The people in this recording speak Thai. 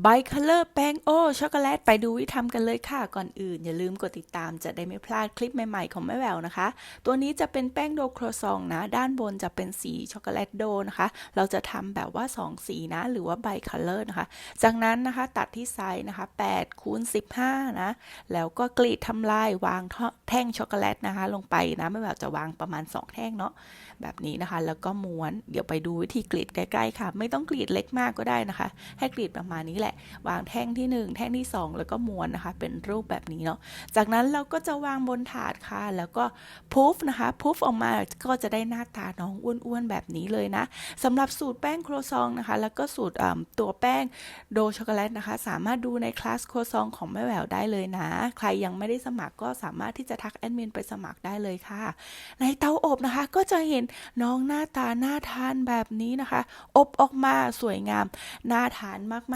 ไบคัลเลอร์แป้งโอช็อกโกแลตไปดูวิธีทำกันเลยค่ะ ก่อนอื่น อย่าลืมกดติดตามจะได้ไม่พลาดคลิปใหม่ๆ ของแม่แววนะคะ ตัวนี้จะเป็นแป้งโดโครซองนะ ด้านบนจะเป็นสีช็อกโกแลตโดนะคะ เราจะทำแบบว่า 2 สีนะ หรือว่าไบคัลเลอร์นะคะ จากนั้นนะคะตัดที่ไซส์นะคะ8คูณ15 นะ แล้วก็กรีดทำลายวางแท่งช็อกโกแลตนะคะ ลงไปนะแม่แววจะวางประมาณ 2 แท่งเนาะแบบนี้นะคะ แล้วก็ม้วนเดี๋ยวไปดูวิธีกรีดใกล้ๆค่ะ ไม่ต้องกรีดเล็กมากก็ได้นะคะ ให้กรีดประมาณนี้แหละ วางแท่งที่ 1 แท่งที่ 2 แล้วก็ม้วนนะคะ เป็นรูปแบบนี้เนาะจากนั้นเราก็จะวางบนถาดค่ะ แล้วก็พุฟนะคะพุฟออกมาก็จะได้หน้าตาน้องอ้วนๆแบบนี้เลยนะสำหรับสูตรแป้งโครซองนะคะ แล้วก็สูตรตัวแป้งโดช็อกโกแลตนะคะ สามารถดูในคลาสโครซองของแม่แหววได้เลยนะ ใครยังไม่ได้สมัครก็สามารถที่จะทักแอดมินไปสมัครได้เลยค่ะ ในเตาอบนะคะก็จะเห็นน้องหน้าตาน่าทานแบบนี้นะคะ อบออกมาสวยงาม น่าทานมากๆ